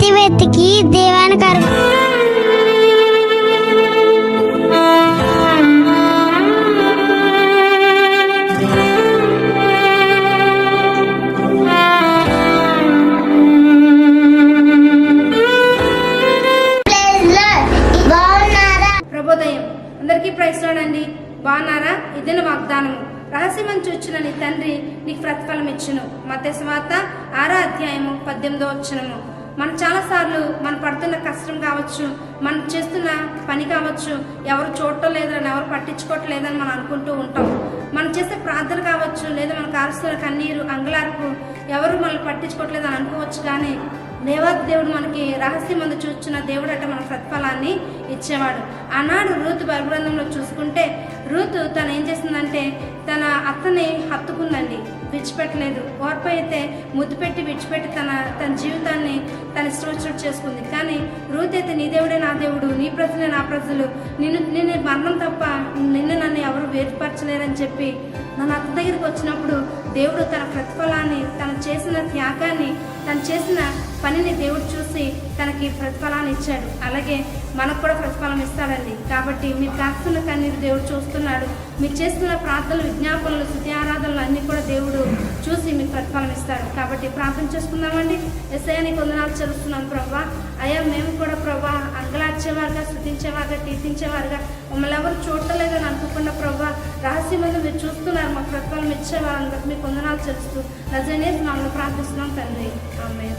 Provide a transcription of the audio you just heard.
అయితే దేవాని దేవానికి అర్ప బాగున్నారా ప్రభోదయం. అందరికీ ప్రైస్లోనండి బాగున్నారా? ఇదిన వాగ్దానము. రహస్యమని చూచిన నీ తండ్రి నీకు ప్రతిఫలం ఇచ్చును మత స్వాత ఆరో అధ్యాయము పద్దెనిమిదో వచ్చినము మనం చాలాసార్లు మనం పడుతున్న కష్టం కావచ్చు మనం చేస్తున్న పని కావచ్చు ఎవరు చూడటం లేదని ఎవరు పట్టించుకోవట్లేదని మనం అనుకుంటూ ఉంటాం. మనం చేసే ప్రార్థన కావచ్చు లేదా మన కారుస్తున్న కన్నీరు అంగలార్పు ఎవరు మనల్ని అని అనుకోవచ్చు కానీ దేవాది దేవుడు మనకి రహస్యం మందు చూస్తున్న దేవుడు అంటే మన ప్రతిఫలాన్ని ఇచ్చేవాడు. ఆనాడు రూతు బలగ్రంథంలో చూసుకుంటే రూతు తను ఏం చేసిందంటే తన అత్తని విడిచిపెట్టలేదు. ఓర్ప అయితే ముద్దు పెట్టి విడిచిపెట్టి తన తన జీవితాన్ని తన ఇష్టం చేసుకుంది. కానీ రూత్ అయితే నీ దేవుడే నా దేవుడు నీ ప్రజలే నా ప్రజలు. నిన్ను నిన్ను మరణం తప్ప నిన్ను నన్ను ఎవరు వేరుపరచలేరని చెప్పి నన్ను అత్త దగ్గరికి వచ్చినప్పుడు దేవుడు తన ప్రతిఫలాన్ని తను చేసిన త్యాగాన్ని తను చేసిన పనిని దేవుడు చూసి తనకి ప్రతిఫలాన్ని ఇచ్చాడు. అలాగే మనకు కూడా ప్రతిఫలం ఇస్తాడండి కాబట్టి మీరు కాస్తున్న కన్నీరు దేవుడు చూస్తున్నాడు. మీరు చేస్తున్న ప్రార్థనలు విజ్ఞాపనలు శుద్ధి ఆరాధనలు అన్నీ కూడా దేవుడు చూసి మీకు ప్రతిఫలం ఇస్తాడు. కాబట్టి ప్రార్థన చేసుకుందామండి. ఎస్ఐ కొందనాలు చదువుతున్నాం ప్రభా అయ్యా మేము కూడా ప్రభా అంగలార్చేవారుగా శుద్ధించేవారుగా కీర్తించేవారుగా మమ్మల్ని ఎవరు చూడలేదని అనుకోకుండా ప్రభా రహస్యమైన మీరు చూస్తున్నారు మాకు ప్రతిఫలం ఇచ్చేవారందరికి మీకు కొందనాలు చేస్తూ నజనే మమ్మల్ని ప్రార్థిస్తున్నాం తండ్రి. ఆమె